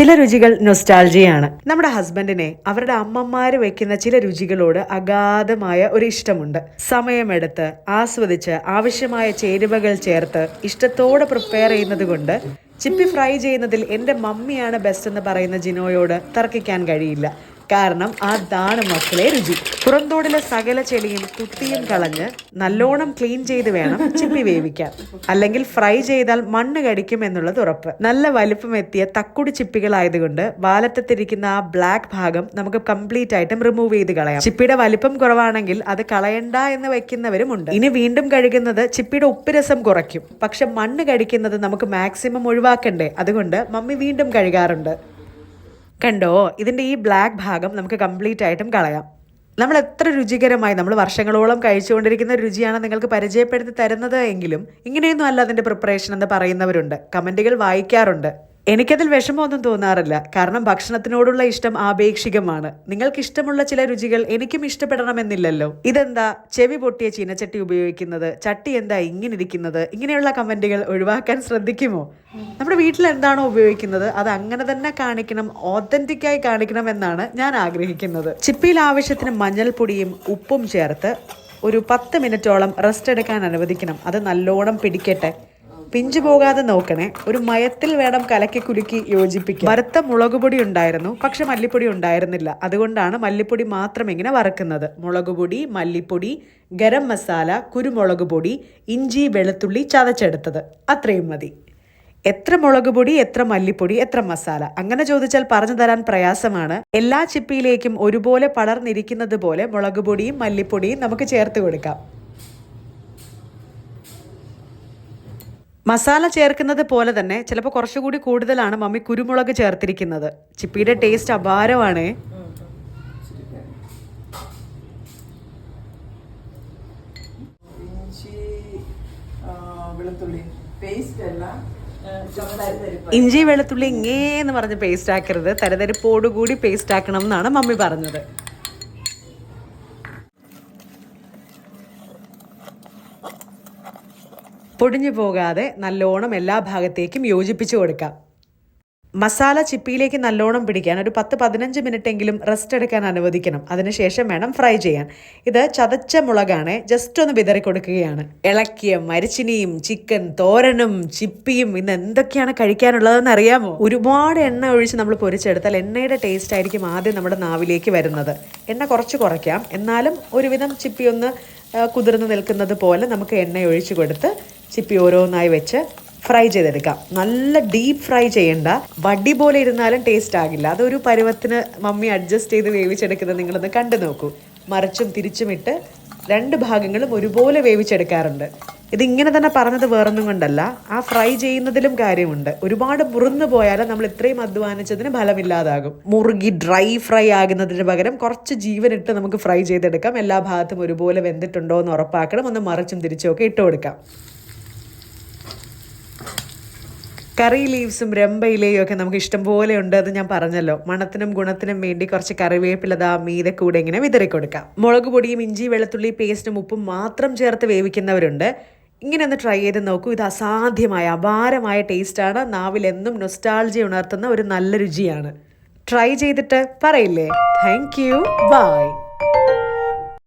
ചില രുചികൾ നൊസ്റ്റാൾജിയാണ് നമ്മുടെ ഹസ്ബൻഡിനെ അവരുടെ അമ്മമാര് വെക്കുന്ന ചില രുചികളോട് അഗാധമായ ഒരു ഇഷ്ടമുണ്ട്. സമയമെടുത്ത് ആസ്വദിച്ച് ആവശ്യമായ ചേരുവകൾ ചേർത്ത് ഇഷ്ടത്തോടെ പ്രിപ്പയർ ചെയ്യുന്നത് കൊണ്ട് ചിപ്പി ഫ്രൈ ചെയ്യുന്നതിൽ എന്റെ മമ്മിയാണ് ബെസ്റ്റ് എന്ന് പറയുന്ന ജിനോയോട് തർക്കിക്കാൻ കഴിയില്ല. കാരണം അതാണ് മക്കളെ രുചി. പുറന്തോടിലെ സകല ചെളിയും കുത്തിയും കളഞ്ഞ് നല്ലോണം ക്ലീൻ ചെയ്ത് വേണം ചിപ്പി വേവിക്കാൻ. അല്ലെങ്കിൽ ഫ്രൈ ചെയ്താൽ മണ്ണ് കടിക്കും എന്നുള്ളത് ഉറപ്പ്. നല്ല വലിപ്പം എത്തിയ തക്കുടി ചിപ്പികളായതുകൊണ്ട് വാലറ്റത്തിരിക്കുന്ന ആ ബ്ലാക്ക് ഭാഗം നമുക്ക് കംപ്ലീറ്റ് ആയിട്ടും റിമൂവ് ചെയ്ത് കളയാം. ചിപ്പിയുടെ വലിപ്പം കുറവാണെങ്കിൽ അത് കളയണ്ട എന്ന് വെക്കുന്നവരുമുണ്ട് ഇനി വീണ്ടും കഴുകുന്നത് ചിപ്പിയുടെ ഉപ്പുരസം കുറയ്ക്കും. പക്ഷെ മണ്ണ് കടിക്കുന്നത് നമുക്ക് മാക്സിമം ഒഴിവാക്കണ്ടേ? അതുകൊണ്ട് മമ്മി വീണ്ടും കഴുകാറുണ്ട്. കണ്ടോ? ഇതിന്റെ ഈ ബ്ലാക്ക് ഭാഗം നമുക്ക് കംപ്ലീറ്റ് ആയിട്ടും കളയാം. നമ്മൾ എത്ര രുചികരമായി നമ്മൾ വർഷങ്ങളോളം കഴിച്ചുകൊണ്ടിരിക്കുന്ന രുചിയാണ് നിങ്ങൾക്ക് പരിചയപ്പെടുത്തി തരുന്നത് എങ്കിലും ഇങ്ങനെയൊന്നും അല്ല അതിന്റെ പ്രിപ്പറേഷൻ എന്ന് പറയുന്നവരുണ്ട്. കമന്റുകൾ വായിക്കാറുണ്ട്. എനിക്കതിൽ വിഷമമൊന്നും തോന്നാറില്ല. കാരണം ഭക്ഷണത്തിനോടുള്ള ഇഷ്ടം ആപേക്ഷികമാണ്. നിങ്ങൾക്ക് ഇഷ്ടമുള്ള ചില രുചികൾ എനിക്കും ഇഷ്ടപ്പെടണമെന്നില്ലല്ലോ. ഇതെന്താ? ചെവി പൊട്ടിയ ചീനച്ചട്ടി ഉപയോഗിക്കുന്നത്. ചട്ടി എന്താ ഇങ്ങനെ ഇരിക്കുന്നത് ഇങ്ങനെയുള്ള കമന്റുകൾ ഒഴിവാക്കാൻ ശ്രദ്ധിക്കുമോ? നമ്മുടെ വീട്ടിൽ എന്താണോ ഉപയോഗിക്കുന്നത് അത് അങ്ങനെ തന്നെ കാണിക്കണം ഓതന്റിക് ആയി കാണിക്കണം എന്നാണ് ഞാൻ ആഗ്രഹിക്കുന്നത്. ചിപ്പിയിൽ ആവശ്യത്തിന് മഞ്ഞൾപ്പൊടിയും ഉപ്പും ചേർത്ത് ഒരു പത്ത് മിനിറ്റോളം റെസ്റ്റ് എടുക്കാൻ അനുവദിക്കണം. അത് നല്ലോണം പിടിക്കട്ടെ. പിഞ്ചു പോകാതെ നോക്കണേ. ഒരു മയത്തിൽ വേണം കലക്കി കുലുക്കി യോജിപ്പിക്കുക വറുത്ത മുളക് പൊടി ഉണ്ടായിരുന്നു പക്ഷെ മല്ലിപ്പൊടി ഉണ്ടായിരുന്നില്ല. അതുകൊണ്ടാണ് മല്ലിപ്പൊടി മാത്രം ഇങ്ങനെ വറക്കുന്നത്. മുളക് പൊടി മല്ലിപ്പൊടി ഗരം മസാല കുരുമുളക് പൊടി ഇഞ്ചി വെളുത്തുള്ളി ചതച്ചെടുത്തത്. അത്രയും മതി. എത്ര മുളക് പൊടി എത്ര മല്ലിപ്പൊടി എത്ര മസാല? അങ്ങനെ ചോദിച്ചാൽ പറഞ്ഞു തരാൻ പ്രയാസമാണ്. എല്ലാ ചിപ്പിയിലേക്കും ഒരുപോലെ പടർന്നിരിക്കുന്നത് പോലെ മുളക് പൊടിയും മല്ലിപ്പൊടിയും നമുക്ക് ചേർത്ത് കൊടുക്കാം. മസാല ചേർക്കുന്നത് പോലെ തന്നെ ചിലപ്പോൾ കുറച്ചുകൂടി കൂടുതലാണ് മമ്മി കുരുമുളക് ചേർത്തിരിക്കുന്നത്. ചിപ്പിയുടെ ടേസ്റ്റ് അപാരമാണ്. ഇഞ്ചി വെളുത്തുള്ളി. ഇങ്ങേന്ന് പറഞ്ഞ് പേസ്റ്റ് ആക്കരുത്. തരതരിപ്പോടുകൂടി പേസ്റ്റ് ആക്കണം എന്നാണ് മമ്മി പറഞ്ഞത്. പൊടിഞ്ഞു പോകാതെ നല്ലോണം എല്ലാ ഭാഗത്തേക്കും യോജിപ്പിച്ചു കൊടുക്കാം. മസാല ചിപ്പിയിലേക്ക് നല്ലോണം പിടിക്കാൻ ഒരു പത്ത് പതിനഞ്ച് മിനിറ്റ് എങ്കിലും റെസ്റ്റ് എടുക്കാൻ അനുവദിക്കണം. അതിനുശേഷം വേണം ഫ്രൈ ചെയ്യാൻ. ഇത് ചതച്ച മുളകാണ്. ജസ്റ്റ് ഒന്ന് വിതറി കൊടുക്കുകയാണ്. ഇളക്കിയ മരിച്ചിനിയും ചിക്കൻ തോരനും ചിപ്പിയും ഇന്ന് എന്തൊക്കെയാണ് കഴിക്കാനുള്ളതെന്ന് അറിയാമോ? ഒരുപാട് എണ്ണ ഒഴിച്ച് നമ്മൾ പൊരിച്ചെടുത്താൽ എണ്ണയുടെ ടേസ്റ്റ് ആയിരിക്കും ആദ്യം നമ്മുടെ നാവിലേക്ക് വരുന്നത്. എണ്ണ കുറച്ച് കുറയ്ക്കാം. എന്നാലും ഒരുവിധം ചിപ്പി ഒന്ന് കുതിർന്ന് നിൽക്കുന്നത് പോലെ നമുക്ക് എണ്ണ ഒഴിച്ചു കൊടുത്ത് ചിപ്പി ഓരോന്നായി വെച്ച് ഫ്രൈ ചെയ്തെടുക്കാം. നല്ല ഡീപ്പ് ഫ്രൈ ചെയ്യണ്ട. വടി പോലെ ഇരുന്നാലും ടേസ്റ്റ് ആകില്ല. അതൊരു പരുവത്തിന് മമ്മി അഡ്ജസ്റ്റ് ചെയ്ത് വേവിച്ചെടുക്കുന്നത് നിങ്ങളൊന്ന് കണ്ടു നോക്കൂ. മറിച്ചും തിരിച്ചുമിട്ട് രണ്ട് ഭാഗങ്ങളും ഒരുപോലെ വേവിച്ചെടുക്കാറുണ്ട്. ഇതിങ്ങനെ തന്നെ പറഞ്ഞത് വേറൊന്നും കൊണ്ടല്ല. ആ ഫ്രൈ ചെയ്യുന്നതിലും കാര്യമുണ്ട്. ഒരുപാട് മുറിന്നു പോയാലും നമ്മൾ ഇത്രയും അധ്വാനിച്ചതിന് ഫലമില്ലാതാകും. മുറുകി ഡ്രൈ ഫ്രൈ ആകുന്നതിന് പകരം കുറച്ച് ജീവനിട്ട് നമുക്ക് ഫ്രൈ ചെയ്തെടുക്കാം. എല്ലാ ഭാഗത്തും ഒരുപോലെ വെന്തിട്ടുണ്ടോ എന്ന് ഉറപ്പാക്കണം. ഒന്ന് മറിച്ചും തിരിച്ചും ഒക്കെ ഇട്ട് കൊടുക്കാം. കറി ലീവ്സും രമ്പയിലയും ഒക്കെ നമുക്ക് ഇഷ്ടം പോലെ ഉണ്ട് എന്ന് ഞാൻ പറഞ്ഞല്ലോ. മണത്തിനും ഗുണത്തിനും വേണ്ടി കുറച്ച് കറിവേപ്പില ദാ മീതെ കൂടെ ഇങ്ങനെ വിതറി കൊടുക്കാം മുളക് പൊടിയും ഇഞ്ചി വെളുത്തുള്ളി പേസ്റ്റും ഉപ്പും മാത്രം ചേർത്ത് വേവിക്കുന്നവരുണ്ട്. ഇങ്ങനെ ഒന്ന് ട്രൈ ചെയ്ത് നോക്കൂ. ഇത് അസാധ്യമായ അപാരമായ ടേസ്റ്റാണ് നാവിൽ എന്നും നൊസ്റ്റാൾജി ഉണർത്തുന്ന ഒരു നല്ല രുചിയാണ്. ട്രൈ ചെയ്തിട്ട് പറയില്ലേ? Thank you by